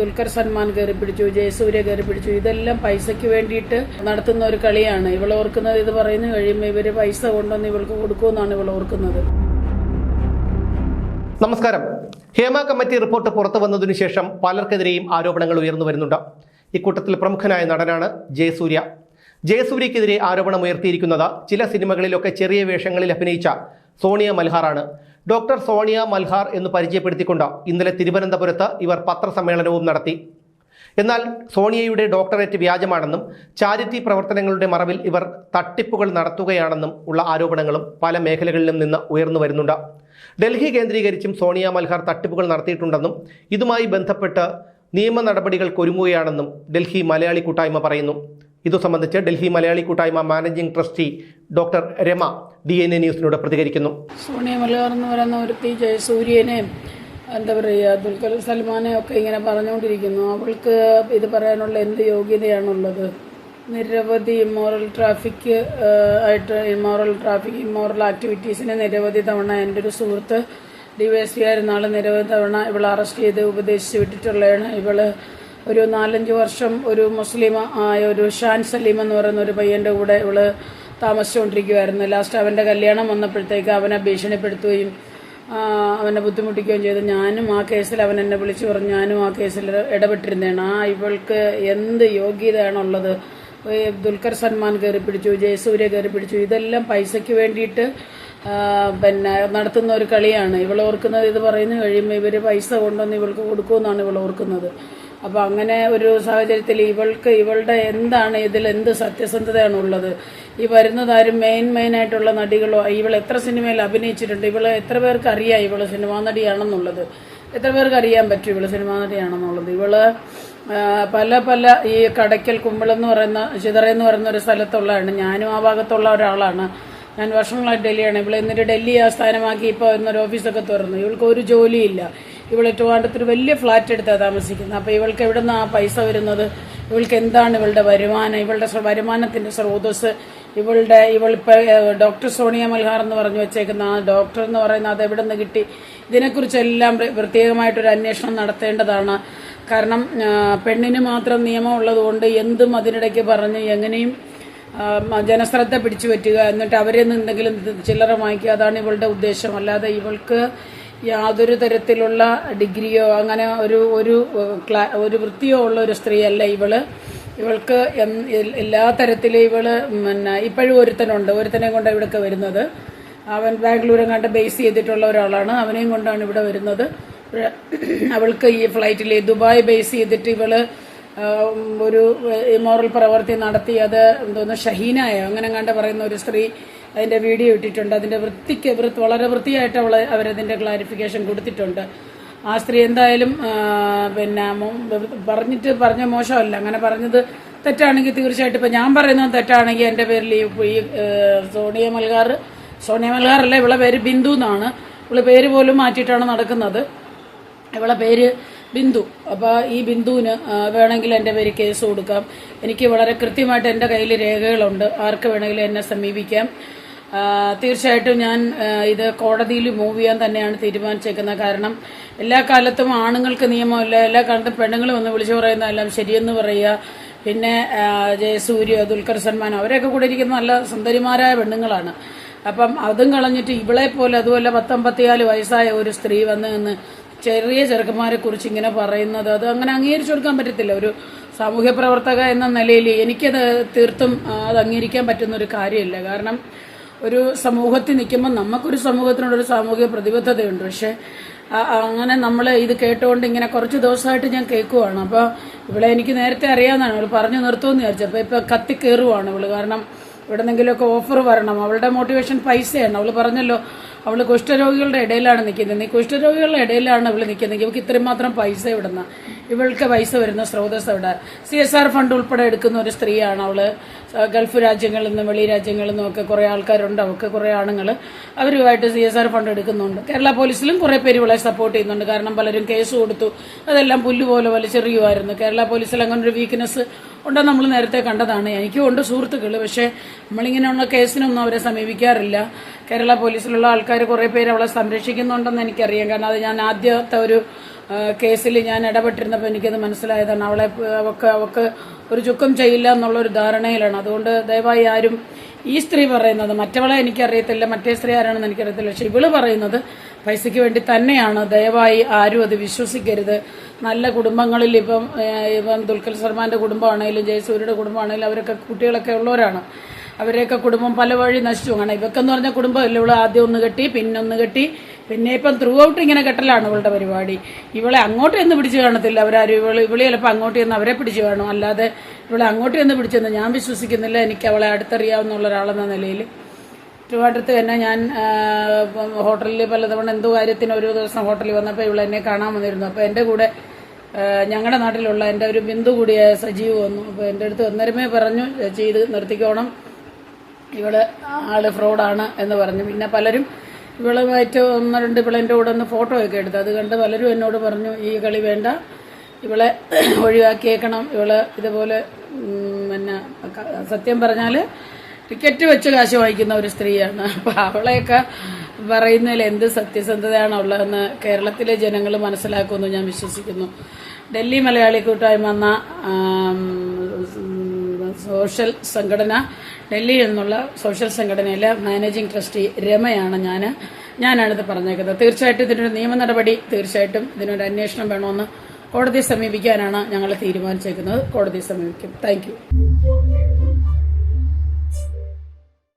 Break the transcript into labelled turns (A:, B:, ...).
A: ദുൽഖർ സൽമാൻ കയറി പിടിച്ചു ജയസൂര്യ കയറി പിടിച്ചു. ഇതെല്ലാം പൈസയ്ക്ക് വേണ്ടിയിട്ട് നടത്തുന്ന ഒരു കളിയാണ്. ഇവൾ ഓർക്കുന്നത് ഇത് പറയുന്നു കഴിയുമ്പോൾ ഇവർ പൈസ കൊണ്ടുവന്ന് ഇവൾക്ക് കൊടുക്കുമെന്നാണ് ഇവൾ ഓർക്കുന്നത്.
B: നമസ്കാരം. ഹേമ കമ്മിറ്റി റിപ്പോർട്ട് പുറത്തു വന്നതിനു ശേഷം പലർക്കെതിരെയും ആരോപണങ്ങൾ ഉയർന്നു വരുന്നുണ്ട്. ഇക്കൂട്ടത്തിൽ പ്രമുഖനായ നടനാണ് ജയസൂര്യ. ജയസൂര്യക്കെതിരെ ആരോപണം ഉയർത്തിയിരിക്കുന്നത് ചില സിനിമകളിലൊക്കെ ചെറിയ വേഷങ്ങളിൽ അഭിനയിച്ച സോണിയ മൽഹാറാണ്. ഡോക്ടർ സോണിയ മൽഹാർ എന്ന് പരിചയപ്പെടുത്തിക്കൊണ്ട് ഇന്നലെ തിരുവനന്തപുരത്ത് ഇവർ പത്രസമ്മേളനവും നടത്തി. എന്നാൽ സോണിയയുടെ ഡോക്ടറേറ്റ് വ്യാജമാണെന്നും ചാരിറ്റി പ്രവർത്തനങ്ങളുടെ മറവിൽ ഇവർ തട്ടിപ്പുകൾ നടത്തുകയാണെന്നും ഉള്ള ആരോപണങ്ങളും പല മേഖലകളിലും നിന്ന് ഉയർന്നു വരുന്നുണ്ട്. ഡൽഹി കേന്ദ്രീകരിച്ചും സോണിയ മൽഹാർ തട്ടിപ്പുകൾ നടത്തിയിട്ടുണ്ടെന്നും ഇതുമായി ബന്ധപ്പെട്ട് നിയമ നടപടികൾക്കൊരുങ്ങുകയാണെന്നും ഡൽഹി മലയാളി കൂട്ടായ്മ പറയുന്നു. ഇതു സംബന്ധിച്ച് ഡൽഹി മലയാളി കൂട്ടായ്മ managing trustee doctor Rama D N A ന്യൂസിനോട് പ്രതികരിക്കുന്നു.
A: സോണിയ മലയാർ എന്ന് പറയുന്ന ഒരുത്തി ജയസൂര്യനെയും എന്താ പറയുക ദുൽഖർ സൽമാനെ ഒക്കെ ഇങ്ങനെ പറഞ്ഞുകൊണ്ടിരിക്കുന്നു. അവൾക്ക് ഇത് പറയാനുള്ള എന്ത് യോഗ്യതയാണുള്ളത്? നിരവധി ഇമ്മോറൽ ട്രാഫിക് ആയിട്ട് ഇമ്മോറൽ ട്രാഫിക് ഇമ്മോറൽ ആക്ടിവിറ്റീസിന് നിരവധി തവണ എന്റെ ഒരു സുഹൃത്ത് ഡിവൈഎസ്പി ആയിരുന്ന ആൾ നിരവധി തവണ ഇവളെ അറസ്റ്റ് ചെയ്ത് ഉപദേശിച്ച് വിട്ടിട്ടുള്ളതാണ് ഇവൾ ഒരു നാലഞ്ച് വർഷം ഒരു മുസ്ലിം ആയ ഒരു ഷാൻ സലീം എന്ന് പറയുന്ന ഒരു പയ്യന്റെ കൂടെ ഇവൾ താമസിച്ചുകൊണ്ടിരിക്കുമായിരുന്നു ലാസ്റ്റ് അവന്റെ കല്യാണം വന്നപ്പോഴത്തേക്ക് അവനെ ഭീഷണിപ്പെടുത്തുകയും അവനെ ബുദ്ധിമുട്ടിക്കുകയും ചെയ്തു. ഞാനും ആ കേസിൽ അവൻ എന്നെ വിളിച്ചു പറഞ്ഞു ഞാനും ആ കേസിൽ ഇടപെട്ടിരുന്നതാണ്. ആ ഇവൾക്ക് എന്ത് യോഗ്യതയാണുള്ളത്? ദുൽഖർ സൽമാൻ കയറി പിടിച്ചു ജയസൂര്യ കയറി പിടിച്ചു. ഇതെല്ലാം പൈസയ്ക്ക് വേണ്ടിയിട്ട് പിന്നെ നടത്തുന്ന ഒരു കളിയാണ്. ഇവൾ ഓർക്കുന്നത് ഇത് പറയുന്നു കഴിയുമ്പോൾ ഇവർ പൈസ കൊണ്ടുവന്ന് ഇവൾക്ക് കൊടുക്കുമെന്നാണ് ഇവൾ ഓർക്കുന്നത്. അപ്പോൾ അങ്ങനെ ഒരു സാഹചര്യത്തിൽ ഇവൾക്ക് ഇവളുടെ എന്താണ് ഇതിൽ എന്ത് സത്യസന്ധതയാണ് ഉള്ളത് ഈ വരുന്നതാരും മെയിൻ മെയിൻ ആയിട്ടുള്ള നടികളോ ഇവൾ എത്ര സിനിമയിൽ അഭിനയിച്ചിട്ടുണ്ട് ഇവൾ എത്ര പേർക്ക് അറിയാം ഇവൾ സിനിമാ നടിയാണെന്നുള്ളത്? എത്ര പേർക്ക് അറിയാൻ പറ്റും ഇവൾ സിനിമാ നടിയാണെന്നുള്ളത്? ഇവൾ പല പല ഈ കടയ്ക്കൽ കുമ്പളെന്ന് പറയുന്ന ചിതറ എന്ന് പറയുന്ന ഒരു സ്ഥലത്തുള്ളതാണ്. ഞാനും ആ ഭാഗത്തുള്ള ഒരാളാണ്. ഞാൻ വർഷങ്ങളായിട്ട് ഡൽഹിയാണ്. ഇവളെ എന്നിട്ട് ഡൽഹി ആസ്ഥാനമാക്കി ഇപ്പോൾ എന്നൊരു ഓഫീസൊക്കെ തുറന്നു. ഇവൾക്ക് ഒരു ജോലിയില്ല. ഇവൾ ട്രിവാൻഡ്രത്തിൽ വലിയ ഫ്ലാറ്റ് എടുത്താണ് താമസിക്കുന്നത്. അപ്പോൾ ഇവൾക്ക് എവിടെ നിന്ന് ആ പൈസ വരുന്നത്? ഇവൾക്ക് എന്താണ് ഇവളുടെ വരുമാനം? ഇവളുടെ വരുമാനത്തിന്റെ സ്രോതസ് ഇവളുടെ ഇവളിപ്പോൾ ഡോക്ടർ സോണിയ മൽഹാർ എന്ന് പറഞ്ഞു വെച്ചേക്കുന്ന ആ ഡോക്ടർ എന്ന് പറയുന്നത് അത് എവിടെ നിന്ന് കിട്ടി? ഇതിനെക്കുറിച്ചെല്ലാം പ്രത്യേകമായിട്ട് പ്രത്യേകമായിട്ടൊരു അന്വേഷണം നടത്തേണ്ടതാണ്. കാരണം പെണ്ണിന് മാത്രം നിയമം ഉള്ളതുകൊണ്ട് എന്തും അതിനിടയ്ക്ക് പറഞ്ഞ് എങ്ങനെയും ജനശ്രദ്ധ പിടിച്ചു പറ്റുക. എന്നിട്ട് അവരിൽ നിന്ന് എന്തെങ്കിലും ചില്ലറ വാങ്ങിക്കുക. അതാണ് ഇവളുടെ ഉദ്ദേശം. അല്ലാതെ ഇവൾക്ക് യാതൊരു തരത്തിലുള്ള ഡിഗ്രിയോ അങ്ങനെ ഒരു ഒരു ഒരു വൃത്തിയോ ഉള്ള ഒരു സ്ത്രീയല്ല ഇവൾ. ഇവൾക്ക് എല്ലാ തരത്തിലും ഇവൾ പിന്നെ ഇപ്പോഴും ഒരുത്തനുണ്ട്. ഒരുത്തനെ കൊണ്ട് ഇവിടേക്ക് വരുന്നത്. അവൻ ബാംഗ്ലൂരും കണ്ട് ബേസ് ചെയ്തിട്ടുള്ള ഒരാളാണ്. അവനെയും കൊണ്ടാണ് ഇവിടെ വരുന്നത്. അവൾക്ക് ഈ ഫ്ലൈറ്റിൽ ദുബായ് ബേസ് ചെയ്തിട്ട് ഇവൾ ഒരു മോറൽ പ്രവൃത്തി നടത്തി അത് എന്തോന്ന് ഷഹീനായ? അങ്ങനെ കണ്ട് പറയുന്ന ഒരു സ്ത്രീ അതിന്റെ വീഡിയോ ഇട്ടിട്ടുണ്ട്. അതിന്റെ വൃത്തിക്ക് വൃത്തി വളരെ വൃത്തിയായിട്ട് അവൾ അവരതിന്റെ ക്ലാരിഫിക്കേഷൻ കൊടുത്തിട്ടുണ്ട്. ആ സ്ത്രീ എന്തായാലും പിന്നെ പറഞ്ഞിട്ട് പറഞ്ഞ മോശമല്ല. അങ്ങനെ പറഞ്ഞത് തെറ്റാണെങ്കിൽ തീർച്ചയായിട്ടും ഇപ്പൊ ഞാൻ പറയുന്നത് തെറ്റാണെങ്കിൽ എന്റെ പേരിൽ ഈ സോണിയ മൽഗാർ സോണിയ മൽഗാറല്ല ഇവളെ പേര് ബിന്ദു എന്നാണ്. ഇവളെ പേര് പോലും മാറ്റിയിട്ടാണ് നടക്കുന്നത്. ഇവളെ പേര് ബിന്ദു. അപ്പോൾ ഈ ബിന്ദുവിന് വേണമെങ്കിൽ എന്റെ പേര് കേസ് കൊടുക്കാം. എനിക്ക് വളരെ കൃത്യമായിട്ട് എന്റെ കയ്യിൽ രേഖകളുണ്ട്. ആർക്ക് വേണമെങ്കിലും എന്നെ സമീപിക്കാം. തീർച്ചയായിട്ടും ഞാൻ ഇത് കോടതിയിൽ മൂവ് ചെയ്യാൻ തന്നെയാണ് തീരുമാനിച്ചേക്കുന്നത്. കാരണം എല്ലാ കാലത്തും ആണുങ്ങൾക്ക് നിയമമില്ല എല്ലാ കാലത്തും പെണ്ണുങ്ങൾ വന്ന് വിളിച്ചു പറയുന്നതെല്ലാം ശരിയെന്ന് പറയുക. പിന്നെ ജയസൂര്യ ദുൽഖർ സൽമാൻ അവരൊക്കെ കൂടെ ഇരിക്കുന്ന നല്ല സുന്ദരിമാരായ പെണ്ണുങ്ങളാണ്. അപ്പം അതും കളഞ്ഞിട്ട് ഇവളെ പോലെ അതുപോലെ പത്തൊമ്പത്തിയാൽ വയസ്സായ ഒരു സ്ത്രീ വന്ന് നിന്ന് ചെറിയ ചെറുക്കന്മാരെ കുറിച്ച് ഇങ്ങനെ പറയുന്നത് അത് അങ്ങനെ അംഗീകരിച്ചു കൊടുക്കാൻ പറ്റത്തില്ല. ഒരു സാമൂഹ്യ പ്രവർത്തക എന്ന നിലയിൽ എനിക്കത് തീർത്തും അത് അംഗീകരിക്കാൻ പറ്റുന്ന ഒരു കാര്യമില്ല. കാരണം ഒരു സമൂഹത്തിൽ നിൽക്കുമ്പോൾ നമുക്കൊരു സമൂഹത്തിനോടൊരു സാമൂഹിക പ്രതിബദ്ധതയുണ്ട്. പക്ഷേ അങ്ങനെ നമ്മൾ ഇത് കേട്ടുകൊണ്ട് ഇങ്ങനെ കുറച്ച് ദിവസമായിട്ട് ഞാൻ കേൾക്കുവാണ്. അപ്പോൾ ഇവിടെ എനിക്ക് നേരത്തെ അറിയാവുന്നതാണ്. അവൾ പറഞ്ഞു നിർത്തുമെന്ന് വിചാരിച്ചു. അപ്പോൾ ഇപ്പോൾ കത്തി കയറുവാണ് ഇവൾ. കാരണം എവിടെന്നെങ്കിലുമൊക്കെ ഓഫർ വരണം. അവളുടെ മോട്ടിവേഷൻ പൈസയാണ്. അവൾ പറഞ്ഞല്ലോ അവൾ കുഷ്ഠരോഗികളുടെ ഇടയിലാണ് നിൽക്കുന്നത്. കുഷ്ഠരോഗികളുടെ ഇടയിലാണ് അവൾ നിൽക്കുന്നത്. ഇവൾക്ക് ഇത്രയും മാത്രം പൈസ ഇവിടുന്ന. ഇവൾക്ക് പൈസ വരുന്ന സ്രോതസ് അവിടെ. സി എസ് ആർ ഫണ്ട് ഉൾപ്പെടെ എടുക്കുന്ന ഒരു സ്ത്രീയാണ് അവൾ. ഗൾഫ് രാജ്യങ്ങളിൽ നിന്നും വെളി രാജ്യങ്ങളിൽ നിന്നും ഒക്കെ കുറെ ആൾക്കാരുണ്ട്. അവർക്ക് കുറെ ആണുങ്ങൾ അവരുമായിട്ട് സി എസ് ആർ ഫണ്ട് എടുക്കുന്നുണ്ട്. കേരള പോലീസിലും കുറെ പേര് ഇവളെ സപ്പോർട്ട് ചെയ്യുന്നുണ്ട്. കാരണം പലരും കേസ് കൊടുത്തു. അതെല്ലാം പുല്ലുപോലെ വലിച്ചെറിയുമായിരുന്നു കേരള പോലീസിൽ അങ്ങനെ ഒരു വീക്ക്നെസ് ഉണ്ടെന്ന് നമ്മൾ നേരത്തെ കണ്ടതാണ്. എനിക്കും ഉണ്ട് സുഹൃത്തുക്കൾ പക്ഷേ നമ്മളിങ്ങനെയുള്ള കേസിനൊന്നും അവരെ സമീപിക്കാറില്ല. കേരള പോലീസിലുള്ള ആൾക്കാർ കുറെ പേര് അവളെ സംരക്ഷിക്കുന്നുണ്ടെന്ന് എനിക്കറിയാം. കാരണം അത് ഞാൻ ആദ്യത്തെ ഒരു കേസിൽ ഞാൻ ഇടപെട്ടിരുന്നപ്പോൾ എനിക്കത് മനസ്സിലായതാണ്. അവളെ അവക്ക് അവക്ക് ഒരു ചുക്കം ചെയ്യില്ല എന്നുള്ള ഒരു ധാരണയിലാണ്. അതുകൊണ്ട് ദയവായി ആരും ഈ സ്ത്രീ പറയുന്നത് മറ്റവളെ എനിക്കറിയത്തില്ല മറ്റേ സ്ത്രീ ആരാണെന്ന് എനിക്കറിയത്തില്ല. പക്ഷെ ഇവൾ പറയുന്നത് പൈസയ്ക്ക് വേണ്ടി തന്നെയാണ്. ദയവായി ആരും അത് വിശ്വസിക്കരുത്. നല്ല കുടുംബങ്ങളിൽ ഇപ്പം ഇപ്പം ദുൽഖർ സൽമാന്റെ കുടുംബമാണെങ്കിലും ജയസൂര്യയുടെ കുടുംബമാണെങ്കിലും അവരൊക്കെ കുട്ടികളൊക്കെ ഉള്ളവരാണ്. അവരെയൊക്കെ കുടുംബം പല വഴി നശിച്ചു. അങ്ങനെ ഇവക്കെന്ന് പറഞ്ഞ കുടുംബമല്ല ഇവൾ ആദ്യം ഒന്ന് കെട്ടി പിന്നെ ഒന്ന് കെട്ടി പിന്നെ ഇപ്പം ത്രൂ ഔട്ട് ഇങ്ങനെ കെട്ടലാണ് ഇവളുടെ പരിപാടി. ഇവളെ അങ്ങോട്ട് എന്ന് പിടിച്ചു കാണത്തില്ല. അവരാരും ഇവൾ ഇവളെ ചിലപ്പോൾ അങ്ങോട്ട് ചെന്ന് അവരെ പിടിച്ചു കാണും. അല്ലാതെ ഇവളെ അങ്ങോട്ട് എന്ന് പിടിച്ചെന്ന് ഞാൻ വിശ്വസിക്കുന്നില്ല. എനിക്ക് അവളെ അടുത്തറിയാവുന്ന ഒരാളെന്ന നിലയിൽ ട്രിവാൻഡ്രത്ത് തന്നെ ഞാൻ ഹോട്ടലിൽ പലതവണ എന്തോ കാര്യത്തിന് ഒരു ദിവസം ഹോട്ടലിൽ വന്നപ്പോൾ ഇവിടെ എന്നെ കാണാൻ വന്നിരുന്നു. അപ്പോൾ എന്റെ കൂടെ ഞങ്ങളുടെ നാട്ടിലുള്ള എന്റെ ഒരു ബിന്ദു കൂടിയായ സജീവ് വന്നു. അപ്പോൾ എന്റെ അടുത്ത് ഒന്നരമേ പറഞ്ഞു ചെയ്ത് നിർത്തിക്കോണം. ഇവൾ ആൾ ഫ്രോഡാണ് എന്ന് പറഞ്ഞു. പിന്നെ പലരും ഇവളുമായിട്ട് ഒന്ന് രണ്ട് ഇവളെന്റെ കൂടെ ഒന്ന് ഫോട്ടോ ഒക്കെ എടുത്തു. അത് കണ്ട് പലരും എന്നോട് പറഞ്ഞു ഈ കളി വേണ്ട. ഇവളെ ഒഴിവാക്കിയേക്കണം. ഇവൾ ഇതുപോലെ പിന്നെ സത്യം പറഞ്ഞാൽ ടിക്കറ്റ് വെച്ച് കാശ് വായിക്കുന്ന ഒരു സ്ത്രീയാണ്. അപ്പൊ അവളെയൊക്കെ പറയുന്നതിൽ എന്ത് സത്യസന്ധതയാണ് ഉള്ളതെന്ന് കേരളത്തിലെ ജനങ്ങൾ മനസ്സിലാക്കുമെന്ന് ഞാൻ വിശ്വസിക്കുന്നു. ഡൽഹി മലയാളി കൂട്ടായ്മ എന്ന സോഷ്യൽ സംഘടന ഡൽഹിയിൽ നിന്നുള്ള സോഷ്യൽ സംഘടനയിലെ മാനേജിംഗ് ട്രസ്റ്റി രമയാണ് ഞാൻ ഞാനാണിത് പറഞ്ഞേക്കുന്നത്. തീർച്ചയായിട്ടും ഇതിനൊരു നിയമ നടപടി തീർച്ചയായിട്ടും ഇതിനൊരു അന്വേഷണം വേണമെന്ന് കോടതിയെ സമീപിക്കാനാണ് ഞങ്ങൾ തീരുമാനിച്ചേക്കുന്നത്. കോടതിയെ സമീപിക്കും. താങ്ക്